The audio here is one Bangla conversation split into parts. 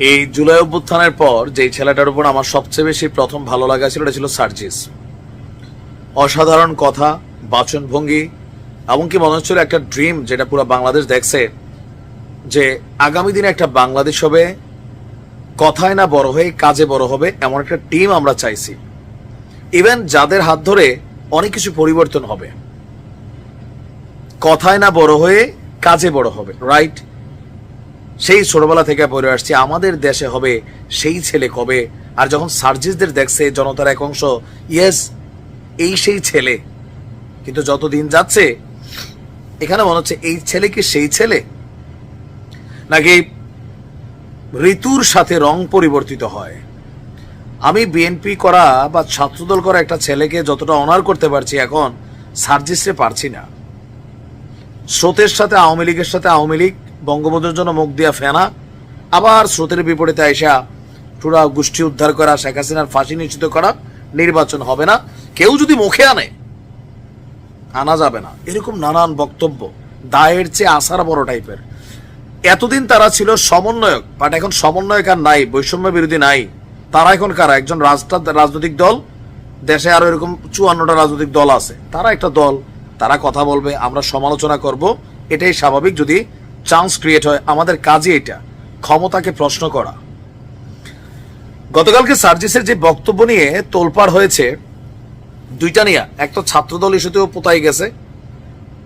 এই জুলাই অভ্যুত্থানের পর যেই ছেলেটার উপর আমার সবচেয়ে বেশি প্রথম ভালো লাগা ছিল ছিল সার্জিস। অসাধারণ কথা, বাচনভঙ্গি, এমনকি মনে হচ্ছিল একটা ড্রিম যেটা পুরো বাংলাদেশ দেখছে, যে আগামী দিনে একটা বাংলাদেশ হবে, কথায় না বড় হয়ে কাজে বড় হবে, এমন একটা টিম আমরা চাইছি। ইভেন যাদের হাত ধরে অনেক কিছু পরিবর্তন হবে। কথায় না বড় হয়ে কাজে বড় হবে রাইট সেই ছোটবেলা থেকে পড়ে আসছি, আমাদের দেশে হবে সেই ছেলে কবে? আর যখন সার্জিসদের দেখছে, জনতার এক অংশ, ইয়েস, এই সেই ছেলে। কিন্তু যত দিন যাচ্ছে, এখানে মনে হচ্ছে, এই ছেলে কি সেই ছেলে? নাকি, ঋতুর সাথে রং পরিবর্তিত হয়। আমি বিএনপি করা বা ছাত্রদল করা একটা ছেলেকে যতটা অনার করতে পারছি এখন সার্জিসে পারছি না। স্রোতের সাথে, আওয়ামী লীগের সাথে, আওয়ামী লীগ বঙ্গবন্ধুর জন্য মুখ দিয়া ফেনা। আবার স্রোতের বিপরীতে আইসা পুরা গোষ্ঠী উদ্ধার করা শেখ হাসিনার ফাঁসি নিশ্চিত করা নির্বাচন হবে না। কেউ যদি মুখে আনে, আনা যাবে না। এরকম নানান বক্তব্য, দায়ের চেয়ে আসার বড় টাইপের। এতদিন তারা ছিল সমন্বয়ক বাট এখন সমন্বয়ক আর নাই, বৈষম্য বিরোধী নাই। তারা এখন কারা? একজন রাজটা রাজনৈতিক দল, দেশে আরও এরকম চুয়ান্নটা রাজনৈতিক দল আছে। তারা একটা দল, তারা কথা বলবে, আমরা সমালোচনা করব, এটাই স্বাভাবিক। যদি চান্স ক্রিয়েট হয়। আমাদের কাজই এটা। ক্ষমতাকে প্রশ্ন করা। গতকালকে সার্জিসের যে বক্তব্য নিয়ে তোলপাড় হয়েছে, দুইটা নিয়ে। এক তো ছাত্রদল ইস্যুতেও পোতাই গেছে।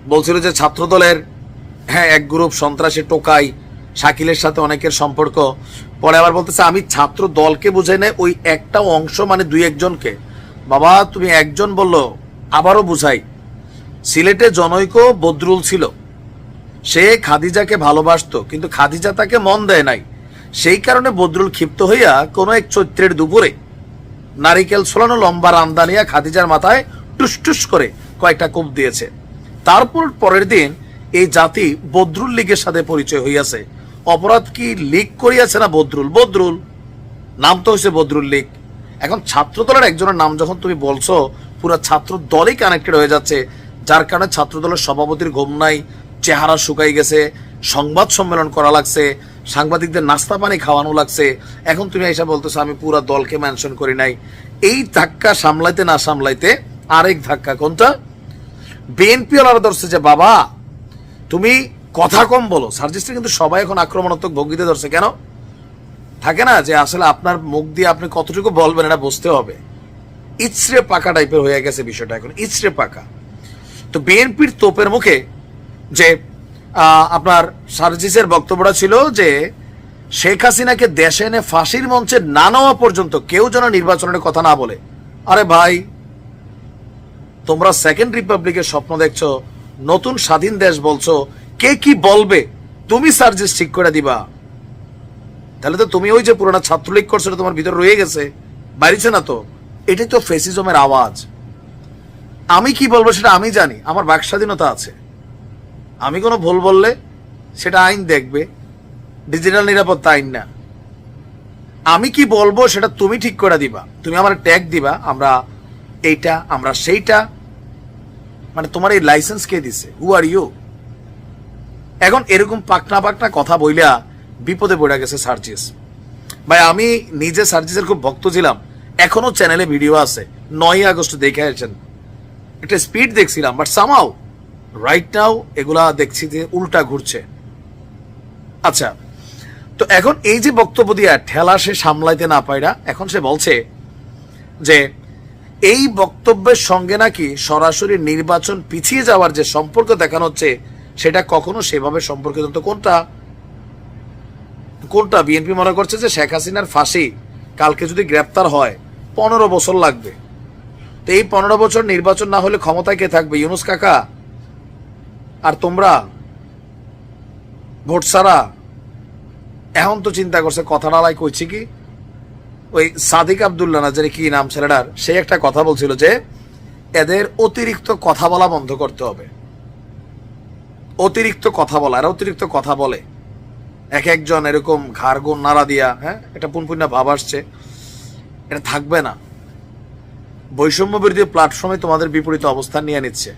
বলছিল যে ছাত্রদলের হ্যাঁ এক গ্রুপ সন্ত্রাসী টোকাই শাকিলের সাথে অনেকের সম্পর্ক। পরে আবার বলতেছে, আমি ছাত্র দলকে বুঝাই নাই, ওই একটা অংশ মানে দুই একজনকে। বাবা, তুমি একজন বলল, আবারও বুঝাই। সিলেটে জনৈক বদরুল ছিল। সে খাদিজাকে ভালোবাসতো, কিন্তু খাদিজা তাকে মন দেয় নাই। সেই কারণে বদরুল ক্ষিপ্ত হইয়া কোনো এক চৈত্রের দুপুরে নারিকেল ছোলানো লম্বা রান্দা নিয়ে খাদিজার মাথায় টুস টুস করে কয়েকটা কোপ দিয়েছে। তারপর পরের দিন এই জাতি বদরুল লীগের সাথে পরিচয় হইয়াছে। অপরাধ কি লীগ করিয়াছে না বদরুল? বদরুল। নাম তো হয়েছে বদরুল লীগ। এখন ছাত্র দলের একজনের নাম যখন তুমি বলছো, পুরো ছাত্র দলই কানেক্টেড হয়ে যাচ্ছে। যার কারণে ছাত্র দলের সভাপতির ঘুম নাই চেহারা শুকাই গেছে, সংবাদ সম্মেলন করা লাগছে, সাংবাদিকদের নাস্তা পানি খাওয়ানো লাগছে। এখন তুমি এসে বলতেছো, আমি পুরা দলকে মেনশন করি নাই। এই ধাক্কা সামলাইতে না সামলাইতে আরেক ধাক্কা কোনটা? বিএনপি ওলারা ধরছে যে, বাবা, তুমি কথা কম বলো। সার্জিসটা কিন্তু সবাই এখন আক্রমণাত্মক ভঙ্গিতে ধরছে। কেন? থাকে না যে, আসলে আপনার মুখ দিয়ে আপনি কতটুকু বলবেন, এটা বুঝতে হবে। ইচড়ে পাকা টাইপের হয়ে গেছে বিষয়টা এখন। ইচড়ে পাকা। তো বিএনপির তোপের মুখে যে আপনার সার্জিসের বক্তব্যটা ছিল যে, শেখ হাসিনাকে দেশে এনে ফাঁসির মঞ্চে না নেওয়া পর্যন্ত কেউ যেন নির্বাচনের কথা না বলে। আরে ভাই, তোমরা সেকেন্ড রিপাবলিকের স্বপ্ন দেখছ, নতুন স্বাধীন দেশ বলছো, কে কি বলবে? তুমি সার্জিস ঠিক করে দিবা। তাহলে তো তুমি ওই যে পুরোনো ছাত্রলীগ করছ তোমার ভিতরে রয়ে গেছে বাইরেছে না তো? এটাই তো ফেসিজমের আওয়াজ। আমি কি বলব সেটা আমি জানি, আমার বাক স্বাধীনতা আছে। আমি কোনো ভুল বললে সেটা আইন দেখবে। ডিজিটাল নিরাপত্তা আইন না। আমি কি বলব সেটা তুমি ঠিক করে দিবা। তুমি আমার ট্যাগ দিবা, আমরা এইটা, আমরা সেইটা। মানে তোমার এই লাইসেন্স কে দিছে? হু আর ইউ এখন এরকম পাকনা পাকনা কথা বইলা বিপদে পড়ে গেছে সার্জিস। ভাই, আমি নিজে সার্জিসের খুব ভক্ত ছিলাম। এখনও চ্যানেলে ভিডিও আছে। নয় আগস্ট দেখে আসছেন। একটা স্পিড দেখছিলাম বাট সামাও রাইট নাও এগুলা দেখছি যে উল্টা ঘুরছে। আচ্ছা তো এখন এই যে বক্তব্য দিয়া ঠেলা সে সামলাইতে না পায়রা, এখন সে বলছে যে, এই বক্তব্যের সঙ্গে নাকি সরাসরি নির্বাচন পিছিয়ে যাওয়ার যে সম্পর্ক দেখানো হচ্ছে, সেটা কখনো সেভাবে সম্পর্কিত তো কোনটা? কোনটা? বিএনপি মনে করছে যে শেখ হাসিনার ফাঁসি কালকে যদি গ্রেপ্তার হয়, পনেরো বছর লাগবে। তো এই পনেরো বছর নির্বাচন না হলে ক্ষমতায় কে থাকবে? ইউনুস কাকা? আর তোমরা ভোট সারা এখন তো চিন্তা করছে, কথা নালাই কইছি কি? ওই সাদিক আবদুল্লাহ না কি নাম ছেলেটার সে একটা কথা বলছিল যে এদের অতিরিক্ত কথা বলা বন্ধ করতে হবে। অতিরিক্ত কথা বলা, এরা অতিরিক্ত কথা বলে। এক একজন এরকম ঘাড় গুণ নাড়া দিয়া হ্যাঁ এটা পুনপুন্না ভাব আসছে। এটা থাকবে না। বৈষম্য বিরোধী প্ল্যাটফর্মে তোমাদের বিপরীত অবস্থান নিয়ে নিচ্ছে।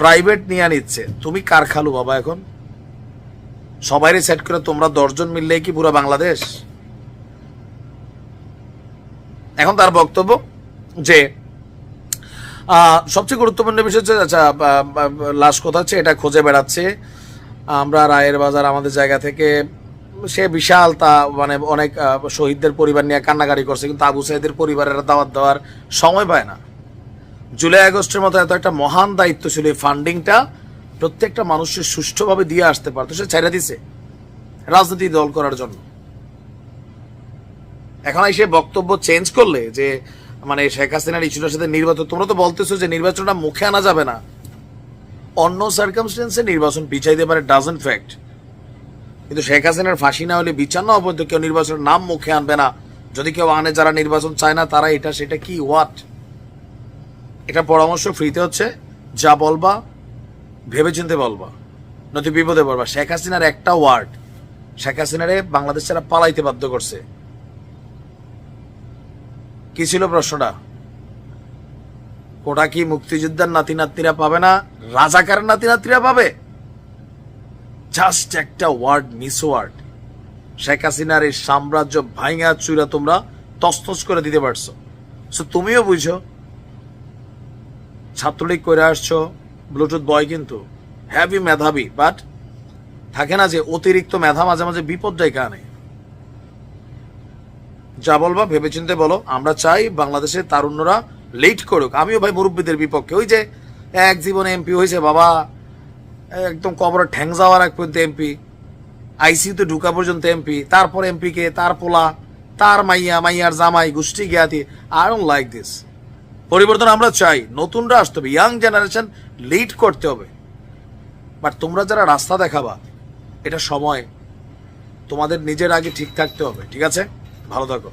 প্রাইভেট নিয়ে নিচ্ছে তুমি কার খালু বাবা এখন? সবাইরে সেট করে তোমরা দশজন মিললেই কি পুরো বাংলাদেশ? এখন তার বক্তব্য যে সবচেয়ে গুরুত্বপূর্ণ বিষয় হচ্ছে আচ্ছা লাশ কোথা হচ্ছে, এটা খুঁজে বেড়াচ্ছে। আমরা রায়ের বাজার আমাদের জায়গা থেকে, সে বিশাল তা মানে অনেক শহীদদের পরিবার নিয়ে কান্নাকারি করছে, কিন্তু আবু সাইদের পরিবারের দাওয়াত দেওয়ার সময় পায় না। জুলাই আগস্টের মতো এত একটা মহান দায়িত্ব ছিল এই ফান্ডিংটা প্রত্যেকটা মানুষের সুষ্ঠুভাবে দিয়ে আসতে পারতো, সে ছেড়ে দিছে রাজনীতি দল করার জন্য। এখন এসে বক্তব্য চেঞ্জ করলে যে মানে শেখ হাসিনার ইস্যুটার সাথে নির্বাচন, তোমরা তো বলতেছো যে নির্বাচনটা মুখে আনা যাবে না। অন্য সার্কামস্টেন্সে নির্বাচন পিছাইতে পারে ডাজেন্ট ফ্যাক্ট কিন্তু শেখ হাসিনার ফাঁসি না হলে বিচার না পর্যন্ত কেউ নির্বাচনের নাম মুখে আনবে না। যদি কেউ আনে যারা নির্বাচন চায় না, তারা এটা, সেটা কি হোয়াট এটা পরামর্শ ফ্রিতে হচ্ছে। যা বলবা, ভেবেচিন্তে বলবা। নয়তো বিপদে পড়বা। শেখ হাসিনার একটা ওয়ার্ড, শেখ হাসিনারে বাংলাদেশ ছাড়া পালাইতে বাধ্য করছে। কি ছিল প্রশ্নটা? ওটা কি মুক্তিযোদ্ধার নাতি নাতনিরা পাবে না? রাজাকারের নাতি নাতনিরা পাবে? জাস্ট একটা ওয়ার্ড, মিস ওয়ার্ড। শেখ হাসিনার এই সাম্রাজ্য ভাইঙা চুরা তোমরা তস্তস করে দিতে পারছ। তুমিও বুঝো ছাত্রলীগ করে আসছো ব্লুটুথ বয় কিন্তু হ্যাভি মেধাবী বাট থাকে না যে অতিরিক্ত মেধা মাঝে মাঝে বিপদ ডেকে আনে। যা বলবা, ভেবেচিন্তে বলো, আমরা চাই বাংলাদেশের তারুণ্যরা লেট করুক। আমিও ভাই মুরব্বীদের বিপক্ষে। ওই যে এক জীবনে এমপি হয়েছে বাবা, একদম কবরের ঠ্যাং যাওয়ার এক পর্যন্ত এমপি আইসিইউতে ঢুকা পর্যন্ত এমপি তারপর এমপি কে, তার পোলা, তার মাইয়া, মাইয়ার জামাই, গোষ্ঠী জ্ঞাতি ডোন্ট লাইক দিস পরিবর্তন আমরা চাই। নতুনরা আসতে হবে। ইয়াং জেনারেশন লিড করতে হবে। বাট তোমরা যারা রাস্তা দেখাবা, এটা সময়। তোমাদের নিজের আগে ঠিক থাকতে হবে। ঠিক আছে? ভালো থাকো।